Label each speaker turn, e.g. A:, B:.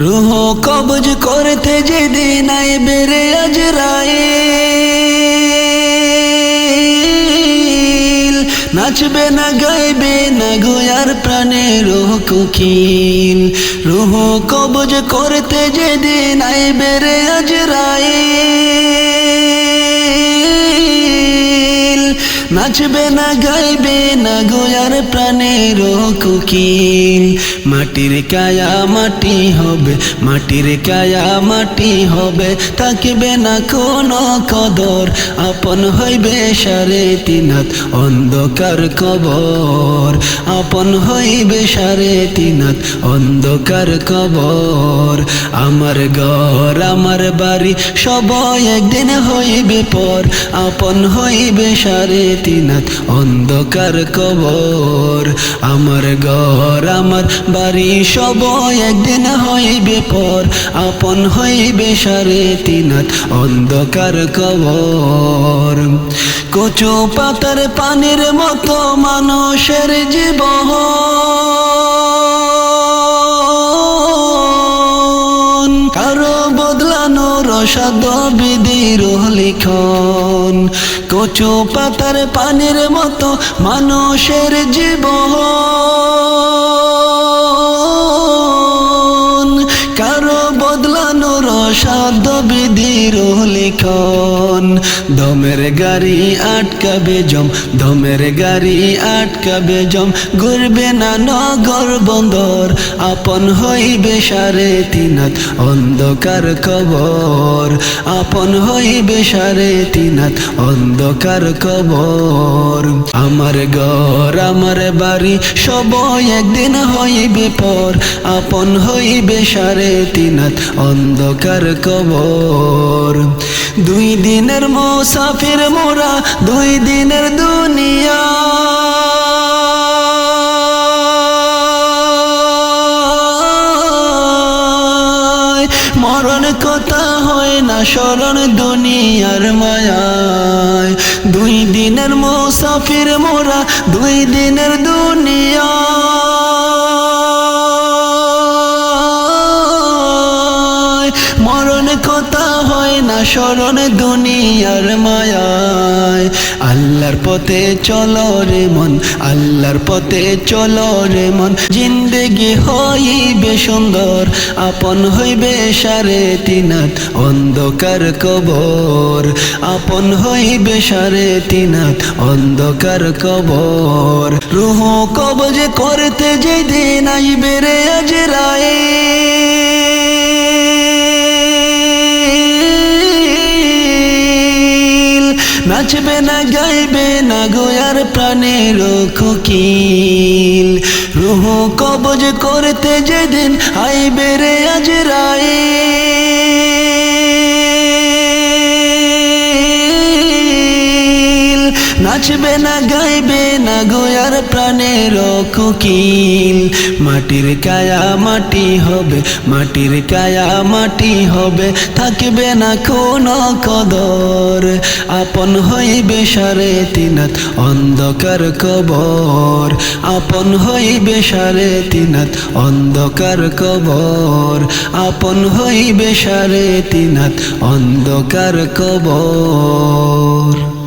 A: রুহ কবজ করতে যেদিন নাই বেড়ে আজ রায় নাচবে না, গাইবে না গোয়ার প্রাণে রুহ কুকিল। রুহ কবজ করতে যেদিন নাই বেড়ে আজ নাচবে না, গাইবে না গোয়ার প্রাণের কুকিল মাটির কায়া মাটি হবে, মাটির কায়া মাটি হবে, থাকবে না কোনো কদর। আপন হইবে সারে তিনাত অন্ধকার কবর। আপন হইবে সারে তিনাত অন্ধকার কবর। আমার ঘর, আমার বাড়ি সবাই একদিন হইবে পর। আপন হইবে সারে তিনাত অন্ধকার কবর। আমার ঘর, আমার বাড়ি সব একদিন হইবে পর। আপন হইবে সারে তিনাত অন্ধকার কবর। কচু পাতার পানির মতো মানুষের জীবন। বদলানো রসাদ বিধির লিখন। কচু পাতার পানির মতো মানুষের জীবন। লিখন দমের গাড়ি আটকাবে জম দমের গাড়ি আটকাবে জম। ঘুরবে না নগর বন্দর, আপন হইবে সারে তিনাত অন্ধকার কবর আপন হইবে সারে তিনাত অন্ধকার কবর আমার ঘর, আমার বাড়ি সবই একদিন হইবে পর। আপন হইবে সারে তিনাত অন্ধকার কবর দুই দিনের মোসাফির মোরা, দুই দিনের দুনিয়া। মরণ কথা হয় না, স্মরণ দুনিয়ার মায়ায়। দুই দিনের মোসাফির মোরা, দুই দিনের দুনিয়া। কথা হয় না স্মরণ দুনিয়ার মায়ায়। আল্লাহর পথে চলো রে মন, আল্লাহর পথে চলো রে মন। জিন্দেগি হইবে সুন্দর, আপন হইবে সারে তিনাত, অন্ধকার কবর। আপন হইবে সারে তিনাত, অন্ধকার কবর। রুহ কবজ করতে যেদিন আইবে রে আজ নাচবে না, গাইবে না গোয়ার প্রাণের খুকিল রুহ কবজ করতে যেদিন আইবে রে আজ রায়ে। নাচবে না, গাইবে না গোয়ার প্রাণের কুকিল। মাটির কায়া মাটি হবে, মাটির কায়া মাটি হবে, থাকবে না কোনো কদর। আপন হইবে সারে তিনাত, অন্ধকার কবর। আপন হইবে সারে তিনাত, অন্ধকার কবর। আপন হইবে সারে তিনাত, অন্ধকার কবর।